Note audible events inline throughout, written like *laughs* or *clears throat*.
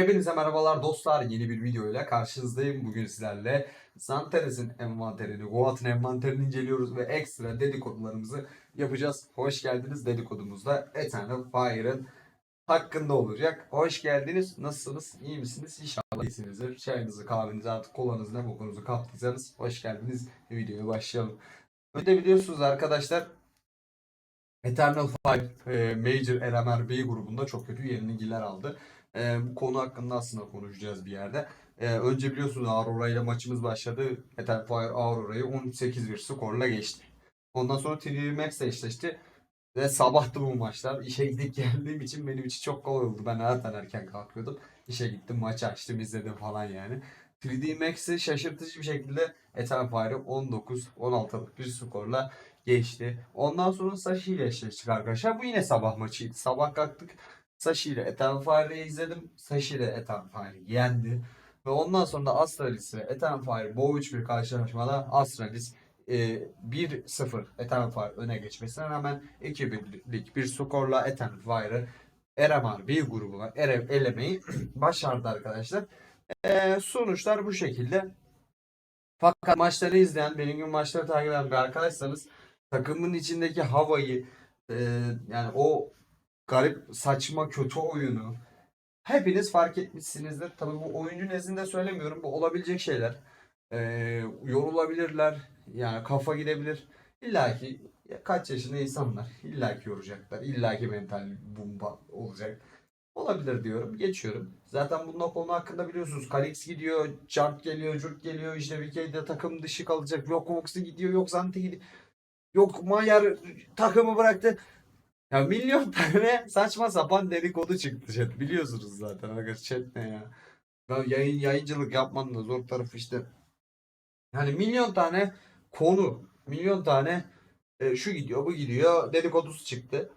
Hepinize merhabalar dostlar. Yeni bir videoyla karşınızdayım. Bugün sizlerle Zantares'in envanterini, Goat'ın envanterini inceliyoruz ve ekstra dedikodularımızı yapacağız. Hoş geldiniz. Dedikodumuzda Eternal Fire'ın hakkında olacak. Hoş geldiniz. Nasılsınız? İyi misiniz? İnşallah iyisinizdir. Çayınızı, kahvenizi, artık kolanızı, ne bokunuzu kaptıysanız hoş geldiniz. Videoya başlayalım. Önce biliyorsunuz arkadaşlar Eternal Fire e, Major LMRB grubunda çok kötü yenilgiler aldı. E, bu konu hakkında aslında konuşacağız bir yerde. E, önce biliyorsunuz Aurora ile maçımız başladı. Eternal Fire Aurora'yı 13-8 bir skorla geçti. Ondan sonra 3 Max ile eşleşti. Ve sabahtı bu maçlar. İşe gidip geldiğim için benim için çok kolay oldu. Ben zaten erken kalkıyordum. İşe gittim, maçı açtım, izledim falan yani. 3D Max'i şaşırtıcı bir şekilde Eternal Fire'ı 19-16'lık bir skorla geçti. Ondan sonra Sashi ile eşleştik arkadaşlar. Bu yine sabah maçıydı. Sabah kalktık. Sashi ile Eternal Fire'ı izledim. Sashi ile Eternal Fire'ı yendi. Ve ondan sonra da Astralis ile Eternal Fire boğuç bir karşılaşmada Astralis e, 1-0 Eternal Fire öne geçmesine rağmen 2-1'lik bir skorla Eternal Fire'ı RMR bir grubuna ere- elemeyi *clears throat* başardı arkadaşlar. E, sonuçlar bu şekilde. Fakat maçları izleyen, benim gibi maçları takip eden bir arkadaşsanız takımın içindeki havayı e, yani o garip saçma kötü oyunu hepiniz fark etmişsinizdir. Tabii bu oyuncu nezdinde söylemiyorum. Bu olabilecek şeyler. E, yorulabilirler. Yani kafa gidebilir. İlla ki kaç yaşında insanlar. İlla ki yoracaklar. İlla ki mental bomba olacak. Olabilir diyorum. Geçiyorum. Zaten bunun konu hakkında biliyorsunuz. Kalix gidiyor. Jart geliyor. Jurt geliyor. İşte Vikey'de takım dışı kalacak. Yok Vox'u gidiyor. Yok Zante gidiyor. Yok Mayer takımı bıraktı. Ya milyon tane saçma sapan dedikodu çıktı chat. Biliyorsunuz zaten. Arkadaşlar chat ne ya. Ya yayın, yayıncılık yapmanın da zor tarafı işte. Yani milyon tane konu. Milyon tane e, şu gidiyor bu gidiyor dedikodusu çıktı.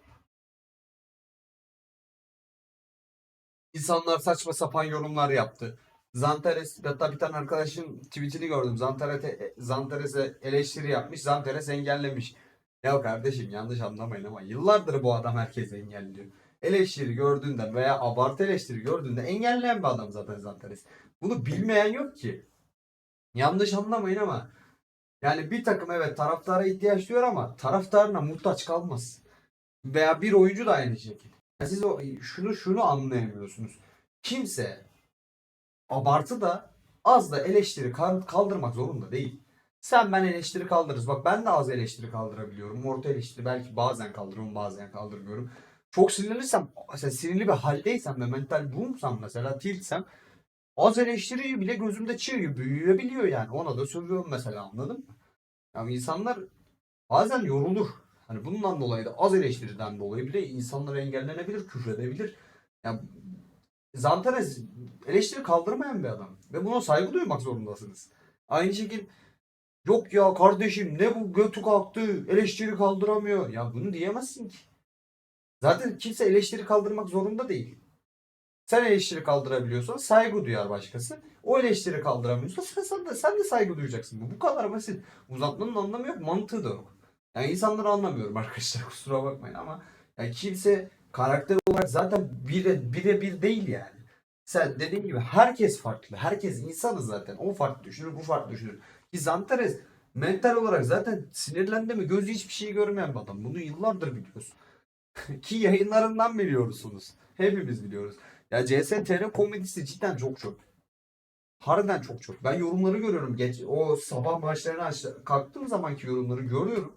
İnsanlar saçma sapan yorumlar yaptı. Zantares, hatta bir tane arkadaşın tweetini gördüm. Zantares'e Zantares'e eleştiri yapmış. Zantares engellemiş. Ya kardeşim yanlış anlamayın ama yıllardır bu adam herkese engelliyor. Eleştiri gördüğünde veya abartı eleştiri gördüğünde engelleyen bir adam zaten Zantares. Bunu bilmeyen yok ki. Yanlış anlamayın ama yani bir takım evet taraftara ihtiyaç duyuyor ama taraftarına muhtaç kalmaz. Veya bir oyuncu da aynı şekilde. Yani siz o, şunu şunu anlayamıyorsunuz. Kimse abartı da az da eleştiri kal- kaldırmak zorunda değil. Sen ben eleştiri kaldırırız. Bak ben de az eleştiri kaldırabiliyorum. Orta eleştiri belki bazen kaldırıyorum bazen kaldırmıyorum. Çok sinirliysem, mesela sinirli bir haldeysem ve mental boomsam mesela tiltsem az eleştiriyi bile gözümde çığ gibi büyüyebiliyor yani. Ona da sövüyorum mesela anladın mı? Yani insanlar bazen yorulur. Hani bundan dolayı da az eleştiriden dolayı bile insanlar engellenebilir, küfredebilir. Yani Zantares eleştiri kaldırmayan bir adam. Ve buna saygı duymak zorundasınız. Aynı şekilde yok ya kardeşim ne bu götü kalktı eleştiri kaldıramıyor. Ya bunu diyemezsin ki. Zaten kimse eleştiri kaldırmak zorunda değil. Sen eleştiri kaldırabiliyorsan saygı duyar başkası. O eleştiri kaldıramıyorsa sen, sen, de, sen de saygı duyacaksın. Bu, bu kadar basit. Uzatmanın anlamı yok, mantığı da yok. Yani insanları anlamıyorum arkadaşlar *laughs* kusura bakmayın ama yani kimse karakter olarak zaten bire, bire bir değil yani. Sen dediğim gibi herkes farklı. Herkes insanız zaten. O farklı düşünür, bu farklı düşünür. Ki Zantares mental olarak zaten sinirlendi mi gözü hiçbir şey görmeyen bir adam. Bunu yıllardır biliyoruz. *laughs* Ki yayınlarından biliyorsunuz. Hepimiz biliyoruz. Ya CSTR komedisi cidden çok çok. Harbiden çok çok. Ben yorumları görüyorum. Geç, o sabah maçlarına aç, kalktığım zamanki yorumları görüyorum.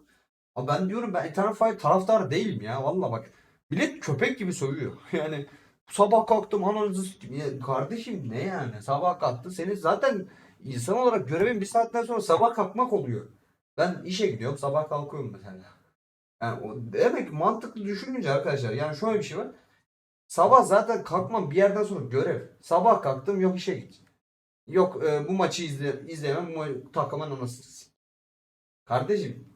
Ama ben diyorum ben Eternal Fight taraftarı değilim ya. Valla bak. Millet köpek gibi sövüyor. *laughs* Yani sabah kalktım ananızı. Ya kardeşim ne yani? Sabah kalktı. Senin zaten insan olarak görevin bir saatten sonra sabah kalkmak oluyor. Ben işe gidiyorum sabah kalkıyorum mesela. Yani o, demek mantıklı düşününce arkadaşlar yani şöyle bir şey var. Sabah zaten kalkmam bir yerden sonra görev. Sabah kalktım yok işe git. Yok e, bu maçı izle, izleyemem bu ma- takımın anasını Kardeşim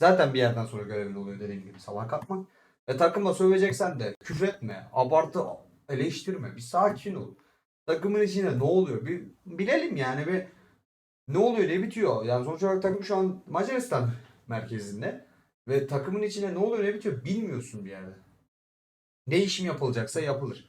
zaten bir yerden sonra görevin oluyor dediğim gibi sabah kalkmak. Ve takımla söveceksen de küfretme, abartı eleştirme, bir sakin ol. Takımın içinde ne oluyor bir bilelim yani bir ne oluyor ne bitiyor. Yani sonuç olarak takım şu an Macaristan merkezinde ve takımın içinde ne oluyor ne bitiyor bilmiyorsun bir yerde. Ne işim yapılacaksa yapılır.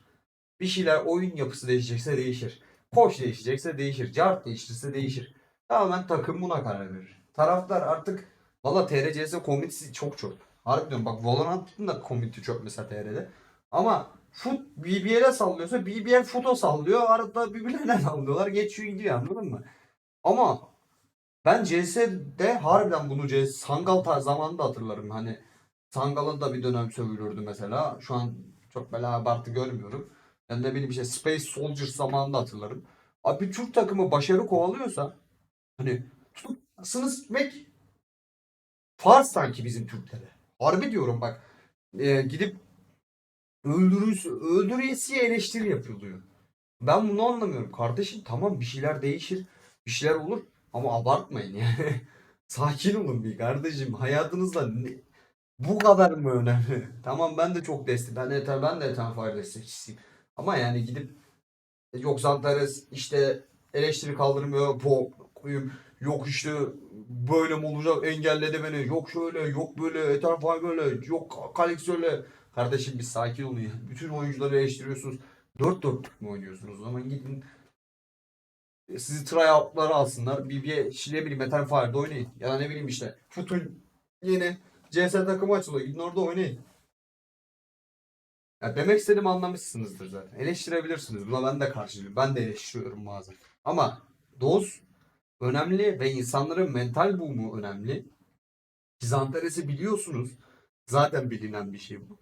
Bir şeyler oyun yapısı değişecekse değişir. Koç değişecekse değişir. Cart değişirse değişir. Tamamen takım buna karar verir. Taraftar artık valla TRCS komünitesi çok çok. Harbi diyorum bak Valorant'ın da komünite çok mesela TR'de. Ama Fut BBL'e sallıyorsa BBL Fut'o sallıyor. Arada birbirlerine *laughs* sallıyorlar. Geçiyor gidiyor anladın mı? Ama ben CS'de harbiden bunu CS Sangal zamanında hatırlarım. Hani Sangal'ın da bir dönem sövülürdü mesela. Şu an çok böyle abartı görmüyorum. Ben ne bileyim işte Space Soldiers zamanında hatırlarım. Abi Türk takımı başarı kovalıyorsa hani tutup sını sikmek farz sanki bizim Türklere. Harbi diyorum bak. Ee, gidip öldürüsü, öldürüyesiye eleştiri yapılıyor. Ben bunu anlamıyorum. Kardeşim tamam bir şeyler değişir. Bir şeyler olur. Ama abartmayın yani. *laughs* Sakin olun bir kardeşim. Hayatınızda ne- bu kadar mı önemli? *laughs* Tamam ben de çok destek. Ben de ben de Ethan Fire destekçisiyim. Ama yani gidip yok Zantares işte eleştiri kaldırmıyor. Bu. Yok işte böyle mi olacak engelledi beni. Yok şöyle yok böyle Fire böyle. Yok Kalix öyle. Kardeşim bir sakin olun ya. Bütün oyuncuları eleştiriyorsunuz. Dört dörtlük mü oynuyorsunuz? O zaman gidin sizi tryoutlara alsınlar. Bir ne bileyim Metal Fire'da oynayın. Ya da ne bileyim işte Futun yeni CS takımı açılıyor. Gidin orada oynayın. Ya demek istediğimi anlamışsınızdır zaten. Eleştirebilirsiniz. Buna ben de karşıyım. Ben de eleştiriyorum bazen. Ama doz önemli ve insanların mental boom'u önemli. Zantares'i biliyorsunuz. Zaten bilinen bir şey bu.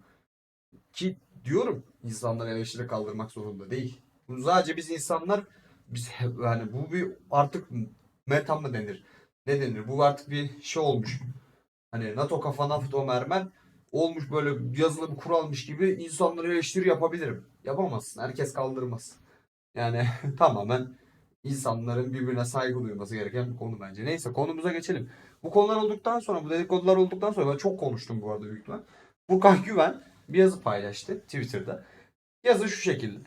Ki diyorum insanlar eleştiri kaldırmak zorunda değil. Bu sadece biz insanlar biz yani bu bir artık meta mı denir? Ne denir? Bu artık bir şey olmuş. Hani NATO kafana o mermen olmuş böyle yazılı bir kuralmış gibi insanlara eleştiri yapabilirim. Yapamazsın. Herkes kaldırmaz. Yani *laughs* tamamen insanların birbirine saygı duyması gereken bir konu bence. Neyse konumuza geçelim. Bu konular olduktan sonra, bu dedikodular olduktan sonra ben çok konuştum bu arada büyük ihtimal. Burkan Güven bir yazı paylaştı Twitter'da. Yazı şu şekilde.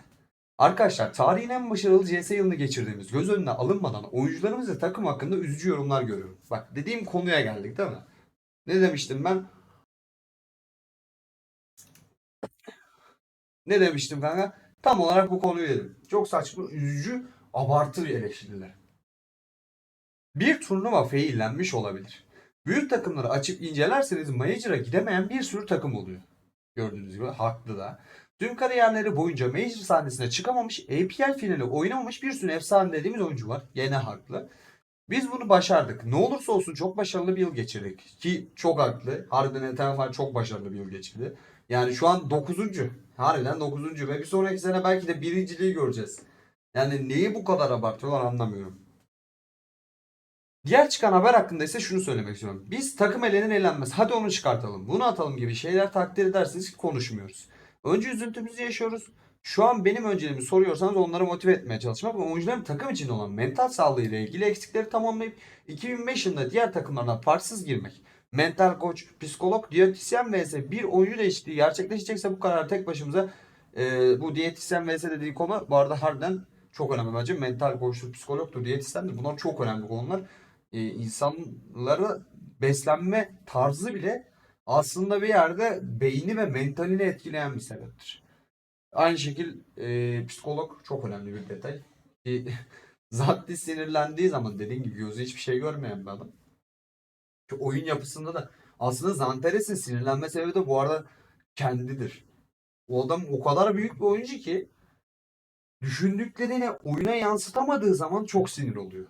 Arkadaşlar tarihin en başarılı CS yılını geçirdiğimiz göz önüne alınmadan oyuncularımız ve takım hakkında üzücü yorumlar görüyorum. Bak dediğim konuya geldik değil mi? Ne demiştim ben? Ne demiştim kanka? Tam olarak bu konuyu dedim. Çok saçma, üzücü, abartı eleştiriler. Bir turnuva faillenmiş olabilir. Büyük takımları açıp incelerseniz Major'a gidemeyen bir sürü takım oluyor. Gördüğünüz gibi haklı da. Tüm kariyerleri boyunca Major sahnesine çıkamamış, APL finali oynamamış bir sürü efsane dediğimiz oyuncu var. Gene haklı. Biz bunu başardık. Ne olursa olsun çok başarılı bir yıl geçirdik. Ki çok haklı. Harbiden Eternal çok başarılı bir yıl geçirdi. Yani şu an 9. Harbiden 9. ve bir sonraki sene belki de birinciliği göreceğiz. Yani neyi bu kadar abartıyorlar anlamıyorum. Diğer çıkan haber hakkında ise şunu söylemek istiyorum. Biz takım elenin elenmez. Hadi onu çıkartalım. Bunu atalım gibi şeyler takdir ederseniz konuşmuyoruz. Önce üzüntümüzü yaşıyoruz. Şu an benim önceliğimi soruyorsanız onları motive etmeye çalışmak ve oyuncuların takım içinde olan mental sağlığı ile ilgili eksikleri tamamlayıp 2005 yılında diğer takımlardan farksız girmek. Mental koç, psikolog, diyetisyen vs bir oyuncu değişikliği gerçekleşecekse bu kararı tek başımıza e, bu diyetisyen vs dediği konu bu arada harbiden çok önemli bence. Mental koçtur, psikologtur, diyetisyendir. Bunlar çok önemli konular. E, insanları beslenme tarzı bile aslında bir yerde beyni ve mentalini etkileyen bir sebeptir. Aynı şekil e, psikolog çok önemli bir detay. E, *laughs* Zatti sinirlendiği zaman dediğim gibi gözü hiçbir şey görmeyen bir adam. Ki oyun yapısında da aslında Zantares'in sinirlenme sebebi de bu arada kendidir. O adam o kadar büyük bir oyuncu ki düşündüklerini oyuna yansıtamadığı zaman çok sinir oluyor.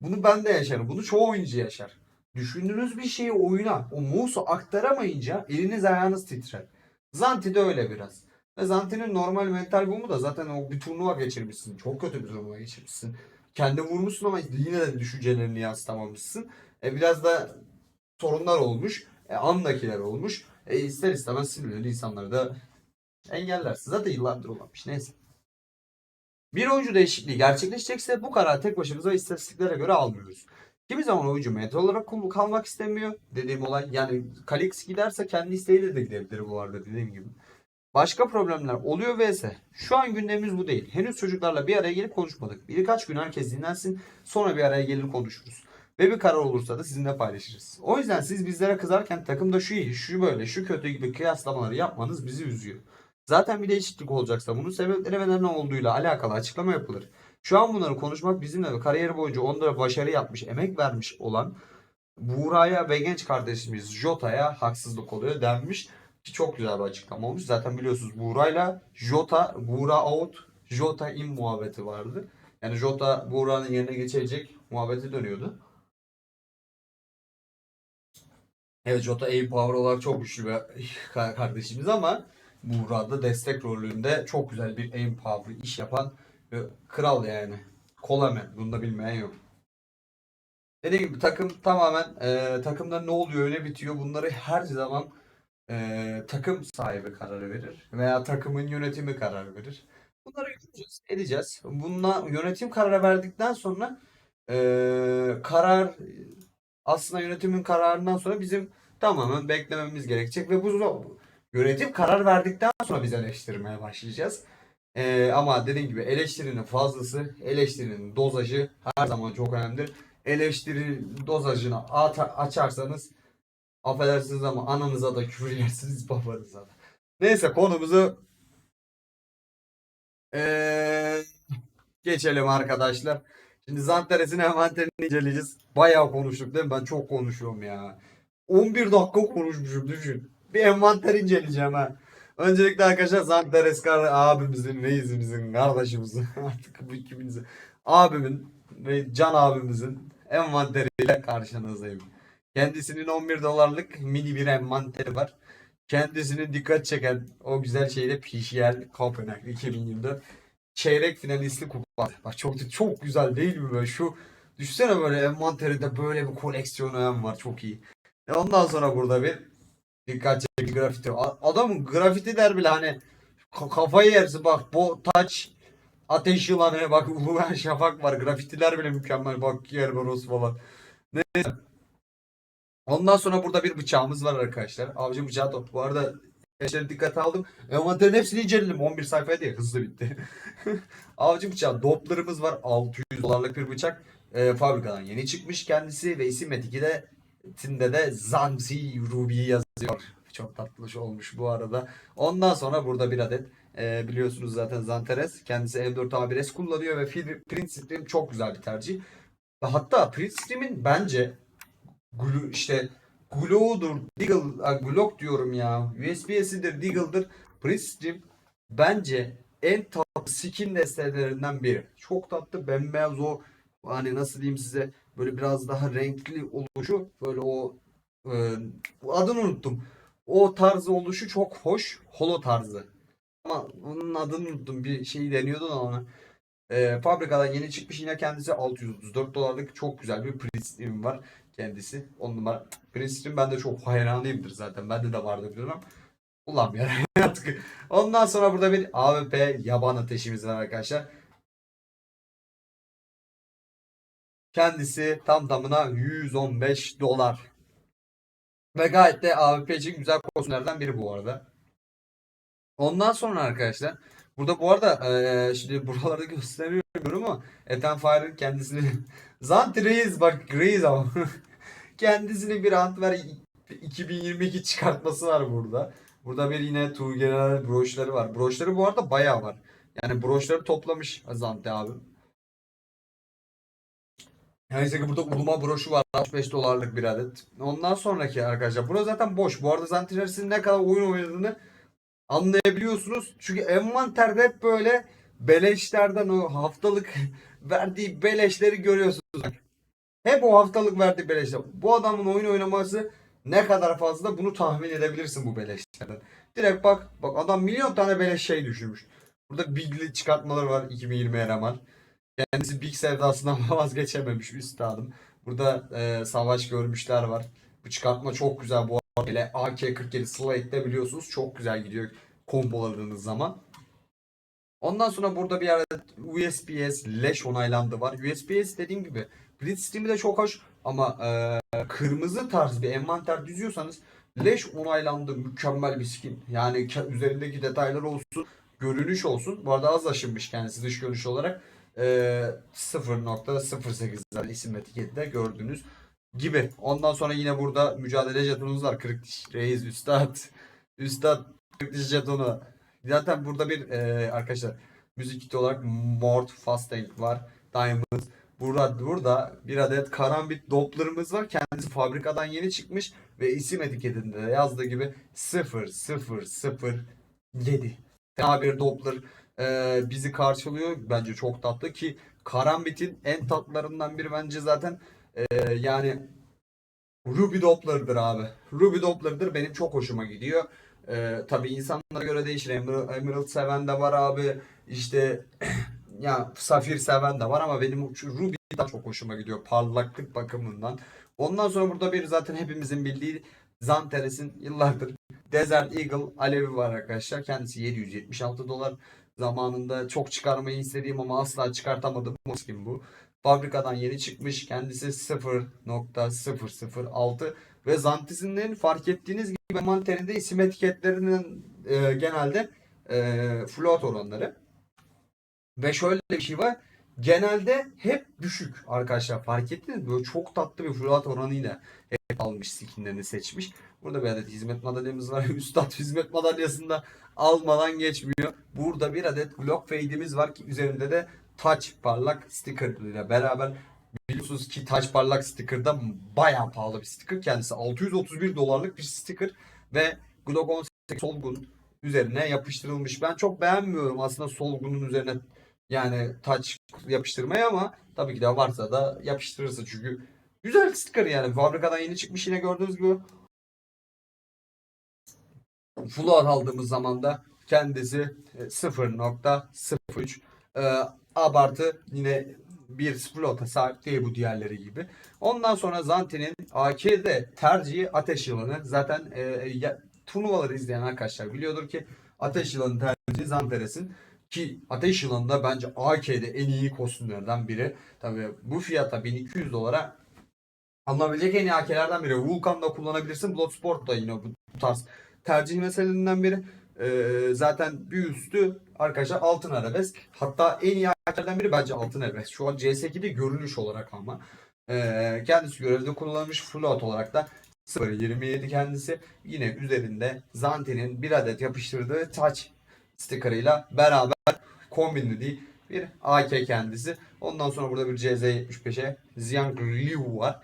Bunu ben de yaşarım. Bunu çoğu oyuncu yaşar. Düşündüğünüz bir şeyi oyuna, o mouse'u aktaramayınca eliniz ayağınız titrer. Zanti de öyle biraz. Ve Zanti'nin normal mental boom'u da zaten o bir turnuva geçirmişsin. Çok kötü bir turnuva geçirmişsin. Kendi vurmuşsun ama yine de düşüncelerini yansıtamamışsın. E biraz da sorunlar olmuş. E andakiler olmuş. E ister istemez sinirli insanları da engellersin. Zaten yıllardır olanmış. Neyse. Bir oyuncu değişikliği gerçekleşecekse bu kararı tek başımıza istatistiklere göre almıyoruz. Kimi zaman oyuncu mental olarak kal- kalmak istemiyor. Dediğim olay yani Kalix giderse kendi isteğiyle de gidebilir bu arada dediğim gibi. Başka problemler oluyor vs. Şu an gündemimiz bu değil. Henüz çocuklarla bir araya gelip konuşmadık. Birkaç gün herkes dinlensin sonra bir araya gelir konuşuruz. Ve bir karar olursa da sizinle paylaşırız. O yüzden siz bizlere kızarken takımda şu iyi, şu böyle, şu kötü gibi kıyaslamaları yapmanız bizi üzüyor. Zaten bir değişiklik olacaksa bunun sebepleri ve neden olduğuyla alakalı açıklama yapılır. Şu an bunları konuşmak bizimle ve kariyeri boyunca onlara başarı yapmış, emek vermiş olan Buğra'ya ve genç kardeşimiz Jota'ya haksızlık oluyor denmiş. Ki çok güzel bir açıklama olmuş. Zaten biliyorsunuz Buğra'yla Jota, Buğra out, Jota in muhabbeti vardı. Yani Jota Buğra'nın yerine geçecek muhabbeti dönüyordu. Evet Jota A-Power olarak çok güçlü bir ka- *laughs* kardeşimiz ama Buğra'da destek rolünde çok güzel bir A-Power iş yapan bir kral yani. Kolamen. Bunu da bilmeyen yok. Dediğim gibi takım tamamen e, takımda ne oluyor ne bitiyor bunları her zaman e, takım sahibi karar verir veya takımın yönetimi karar verir. Bunları göreceğiz, edeceğiz. Bununla yönetim kararı verdikten sonra e, karar aslında yönetimin kararından sonra bizim tamamen beklememiz gerekecek ve bu yönetim karar verdikten sonra biz eleştirmeye başlayacağız. E, ama dediğim gibi eleştirinin fazlası, eleştirinin dozajı her zaman çok önemlidir eleştiri dozajını açarsanız affedersiniz ama ananıza da küfür yersiniz *laughs* babanıza da. Neyse konumuzu eee, geçelim arkadaşlar. Şimdi Zantares'in envanterini inceleyeceğiz. Bayağı konuştuk değil mi? Ben çok konuşuyorum ya. 11 dakika konuşmuşum düşün. *laughs* Bir envanter inceleyeceğim ha. Öncelikle arkadaşlar Zantares kar abimizin, reisimizin, kardeşimizin *laughs* artık bu ikimizin abimin ve Can abimizin envanteriyle karşınızdayım. Kendisinin 11 dolarlık mini bir envanteri var. Kendisinin dikkat çeken o güzel şeyde PCL Copenhagen 2024 çeyrek finalisti kupa. Bak çok çok güzel değil mi böyle şu düşünsene böyle envanterinde böyle bir koleksiyonu var çok iyi. E ondan sonra burada bir dikkat çekici grafiti. Adamın grafitiler bile hani ka- kafayı yersin bak bu taç Ateş yılanı bak Uluven Şafak var. Grafitiler bile mükemmel. Bak Kerberos falan. Neyse. Ondan sonra burada bir bıçağımız var arkadaşlar. Avcı bıçağı top. Bu arada arkadaşlar dikkate aldım. Envanterin hepsini inceledim. 11 sayfaya diye hızlı bitti. *laughs* Avcı bıçağı. Doplarımız var. 600 dolarlık bir bıçak. Ee, fabrikadan yeni çıkmış kendisi ve isim etikide Tinde de Zanzi Ruby yazıyor. Çok tatlı olmuş bu arada. Ondan sonra burada bir adet e, biliyorsunuz zaten Zanteres. Kendisi M4 A1S kullanıyor ve Print Stream çok güzel bir tercih. Hatta Print Stream'in bence Glu, işte Glow'dur, Deagle, Glock diyorum ya. USB'sidir, Deagle'dır. Print Stream bence en tatlı skin destelerinden biri. Çok tatlı, bembeyaz o hani nasıl diyeyim size böyle biraz daha renkli oluşu böyle o e, adını unuttum. O tarzı oluşu çok hoş. Holo tarzı. Ama onun adını unuttum. Bir şey deniyordu da ona. E, fabrikadan yeni çıkmış yine kendisi 634 dolarlık çok güzel bir Princeton var kendisi. On numara. Princeton ben de çok hayranıyımdır zaten. Bende de vardı biliyorum. Ulan ya artık. *laughs* Ondan sonra burada bir AWP yaban ateşimiz var arkadaşlar. Kendisi tam tamına 115 dolar. Ve gayet de AWP için güzel kostümlerden biri bu arada. Ondan sonra arkadaşlar burada bu arada eee, şimdi buralarda *laughs* gösteriyorum ama Ethan Fire'ın kendisini *laughs* Zanti Reis bak Reis ama *laughs* kendisini bir Antwer 2022 çıkartması var burada. Burada bir yine Tuğgeneral broşları var. Broşları bu arada bayağı var. Yani broşları toplamış Zanti abi. Neyse ki burada uluma broşu var. 65 dolarlık bir adet. Ondan sonraki arkadaşlar. Burası zaten boş. Bu arada Zantiners'in ne kadar oyun oynadığını anlayabiliyorsunuz. Çünkü envanterde hep böyle beleşlerden o haftalık *laughs* verdiği beleşleri görüyorsunuz. Hep o haftalık verdiği beleşler. Bu adamın oyun oynaması ne kadar fazla bunu tahmin edebilirsin bu beleşlerden. Direkt bak bak adam milyon tane beleş şey düşürmüş. Burada Big'li çıkartmaları var 2020 eleman. Kendisi Big sevdasından *laughs* vazgeçememiş üstadım. Burada e, savaş görmüşler var. Bu çıkartma çok güzel bu arada. Hele AK-47 Slate'de biliyorsunuz çok güzel gidiyor komboladığınız zaman. Ondan sonra burada bir adet USPS leş onaylandı var. USPS dediğim gibi Blitzstream'i de çok hoş ama e, kırmızı tarz bir envanter düzüyorsanız leş onaylandı mükemmel bir skin. Yani üzerindeki detaylar olsun, görünüş olsun. Bu arada az aşınmış kendisi dış görünüş olarak. E, 0.08 zaten isim etiketinde gördüğünüz gibi. Ondan sonra yine burada mücadele jetonumuz var. Kırık diş reis üstad. Üstad kırık diş jetonu. Zaten burada bir e, arkadaşlar müzik kiti olarak Mort Fasteng var. Diamond. Burada, burada bir adet karambit Doppler'ımız var. Kendisi fabrikadan yeni çıkmış ve isim etiketinde de yazdığı gibi 0007. Daha bir Doppler e, bizi karşılıyor. Bence çok tatlı ki karambit'in en tatlılarından biri bence zaten e, yani Ruby Doppler'dır abi. Ruby Doppler'dır benim çok hoşuma gidiyor. Ee, tabii insanlara göre değişir. Emerald, Emerald seven de var abi. İşte *clears throat* ya Safir seven de var ama benim Ruby daha çok hoşuma gidiyor parlaklık bakımından. Ondan sonra burada bir zaten hepimizin bildiği Zanteres'in yıllardır Desert Eagle alevi var arkadaşlar. Kendisi 776 dolar. Zamanında çok çıkarmayı istediğim ama asla çıkartamadım. Moskin bu. Fabrikadan yeni çıkmış. Kendisi 0.006 ve Zantis'in fark ettiğiniz gibi envanterinde isim etiketlerinin e, genelde e, float oranları. Ve şöyle bir şey var. Genelde hep düşük arkadaşlar. Fark ettiniz mi? Böyle çok tatlı bir float oranıyla almış skinlerini seçmiş. Burada bir adet hizmet madalyamız var. *laughs* Üstad hizmet madalyasında almadan geçmiyor. Burada bir adet Glock Fade'imiz var ki üzerinde de Touch parlak sticker ile beraber biliyorsunuz ki Touch parlak sticker'da bayağı pahalı bir sticker. Kendisi 631 dolarlık bir sticker ve Glock 18 Solgun üzerine yapıştırılmış. Ben çok beğenmiyorum aslında Solgun'un üzerine yani touch yapıştırmayı ama tabii ki de varsa da yapıştırırsın çünkü güzel sticker yani fabrikadan yeni çıkmış yine gördüğünüz gibi Floor aldığımız zaman da kendisi e, 0.03 e, abartı yine bir floata sahip değil bu diğerleri gibi. Ondan sonra Zanti'nin AK'de tercihi ateş yılanı. Zaten e, ya, turnuvaları izleyen arkadaşlar biliyordur ki ateş yılanı tercihi Zanteres'in ki ateş yılanı da bence AK'de en iyi kostümlerden biri. Tabii bu fiyata 1200 dolara alınabilecek en iyi AK'lerden biri. Vulkan'da kullanabilirsin. Bloodsport da yine bu tarz tercih meselelerinden biri. Ee, zaten bir üstü arkadaşlar altın arabesk. Hatta en iyi ayaklardan biri bence altın arabesk. Şu an CS2'de görünüş olarak ama. Ee, kendisi görevde kullanılmış float olarak da 0.27 kendisi. Yine üzerinde Zanti'nin bir adet yapıştırdığı touch stickerıyla beraber kombinlediği bir AK kendisi. Ondan sonra burada bir CZ75'e Xiang Liu var.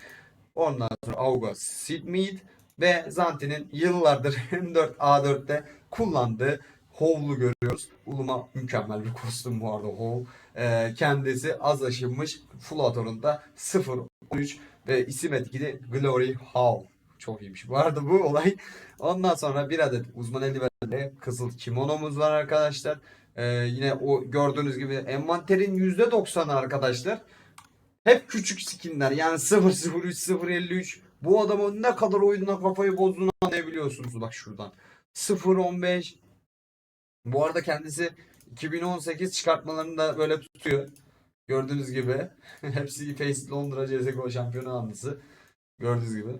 Ondan sonra Auga Sidmead ve Zanti'nin yıllardır *laughs* M4A4'te kullandığı Hovlu görüyoruz. Uluma mükemmel bir kostüm bu arada Hov. Ee, kendisi az aşınmış Fluator'unda 0.13 ve isim etiketi Glory How. Çok iyiymiş. Bu arada bu olay. Ondan sonra bir adet uzman eldivenle kızıl kimonomuz var arkadaşlar. Ee, yine o gördüğünüz gibi envanterin %90'ı arkadaşlar. Hep küçük skinler yani 003 053 bu adamın ne kadar oyununa kafayı bozduğunu anlayabiliyorsunuz bak şuradan. 015 bu arada kendisi 2018 çıkartmalarını da böyle tutuyor. Gördüğünüz gibi. *laughs* Hepsi Face Londra CSGO şampiyonu anlısı. Gördüğünüz gibi.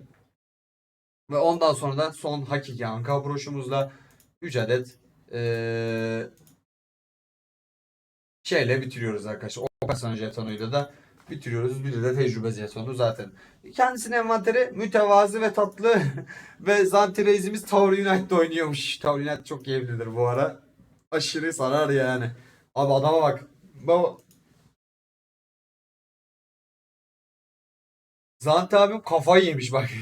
Ve ondan sonra da son hakiki anka broşumuzla 3 adet eee şeyle bitiriyoruz arkadaşlar. Operasyon jetonuyla da bitiriyoruz. Bir de tecrübe jetonu zaten. Kendisinin envanteri mütevazı ve tatlı *laughs* ve Zantireizimiz Tower United'da oynuyormuş. Tower United çok keyiflidir bu ara. Aşırı sarar yani. Abi adama bak. Baba. Zanti abim kafayı yemiş bak. *laughs*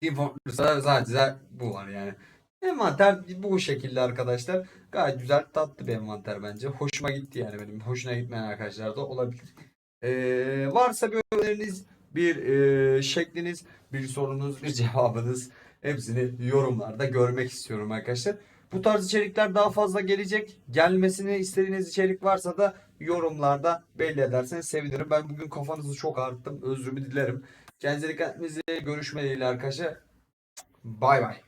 Importlusa sadece bu var yani. Envanter bu şekilde arkadaşlar. Gayet güzel tatlı bir envanter bence. Hoşuma gitti yani benim. Hoşuna gitmeyen arkadaşlar da olabilir. Ee, varsa bir öneriniz, bir e, şekliniz, bir sorunuz, bir *laughs* cevabınız hepsini yorumlarda görmek istiyorum arkadaşlar. Bu tarz içerikler daha fazla gelecek. Gelmesini istediğiniz içerik varsa da yorumlarda belli ederseniz sevinirim. Ben bugün kafanızı çok ağrıttım. Özrümü dilerim. Kendinize dikkat. Görüşmeyle arkadaşlar. Bay bay.